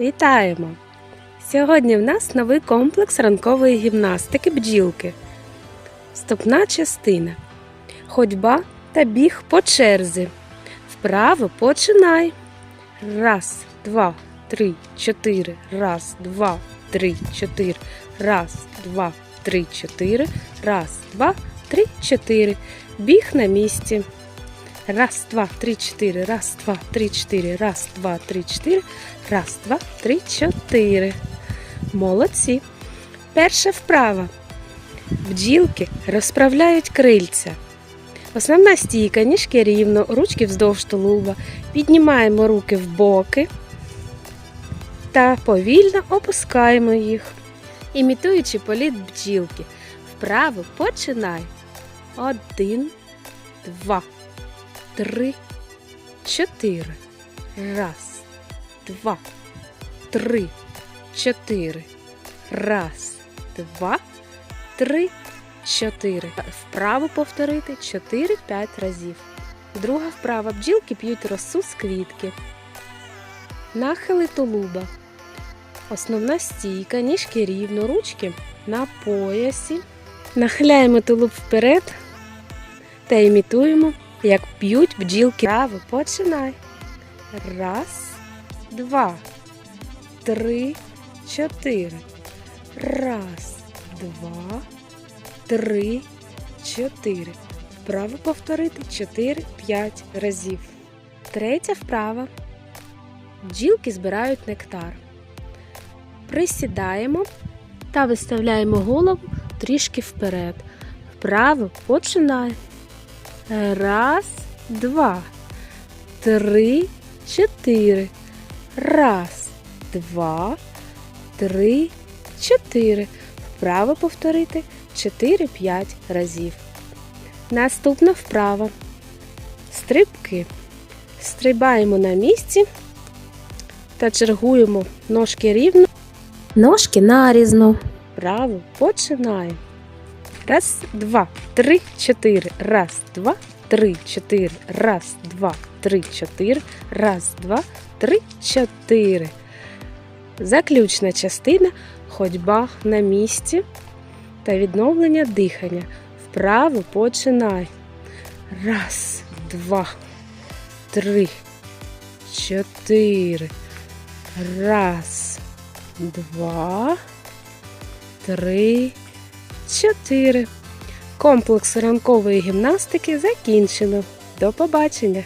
Вітаємо! Сьогодні в нас новий комплекс ранкової гімнастики бджілки. Вступна частина. Ходьба та біг по черзі. Вправо починай. Раз, два, три, чотири. Раз, два, три, чотири. Раз, два, три, чотири. Раз, два, три, чотири. Біг на місці. Раз, два, три, чотири. Раз, два, три, чотири. Раз, два, три, чотири. Раз, два, три, чотири. Молодці. Перша вправа. Бджілки розправляють крильця. Основна стійка, ніжки рівно, ручки вздовж тулуба. Піднімаємо руки в боки та повільно опускаємо їх, імітуючи політ бджілки. Вправо починай. Один, два, три, чотири. Раз, два, три, чотири. Раз, два, три, чотири. Вправо повторити 4-5 разів. Друга вправа. Бджілки п'ють росу з квітки. Нахили тулуба. Основна стійка, ніжки рівно, ручки на поясі. Нахиляємо тулуб вперед та імітуємо, як п'ють бджілки. Право починай. Раз, два, три, чотири. Раз, два, три, чотири. Вправо повторити 4-5 разів. Третя вправа. Бджілки збирають нектар. Присідаємо та виставляємо голову трішки вперед. Вправо починай. Раз, два, три, чотири. Раз, два, три, чотири. Вправо повторити 4-5 разів. Наступна вправа. Стрибки. Стрибаємо на місці та чергуємо ножки рівно, ножки нарізно. Вправо починаємо. Раз, два, три, чотири. Раз, два, три, чотири. Раз, два, три, чотири. Раз, два, три, чотири. Заключна частина ходьба на місці та відновлення дихання. Вправо починай. Раз, два, три, чотири. Раз, два, три, чотири. Комплекс ранкової гімнастики закінчено. До побачення!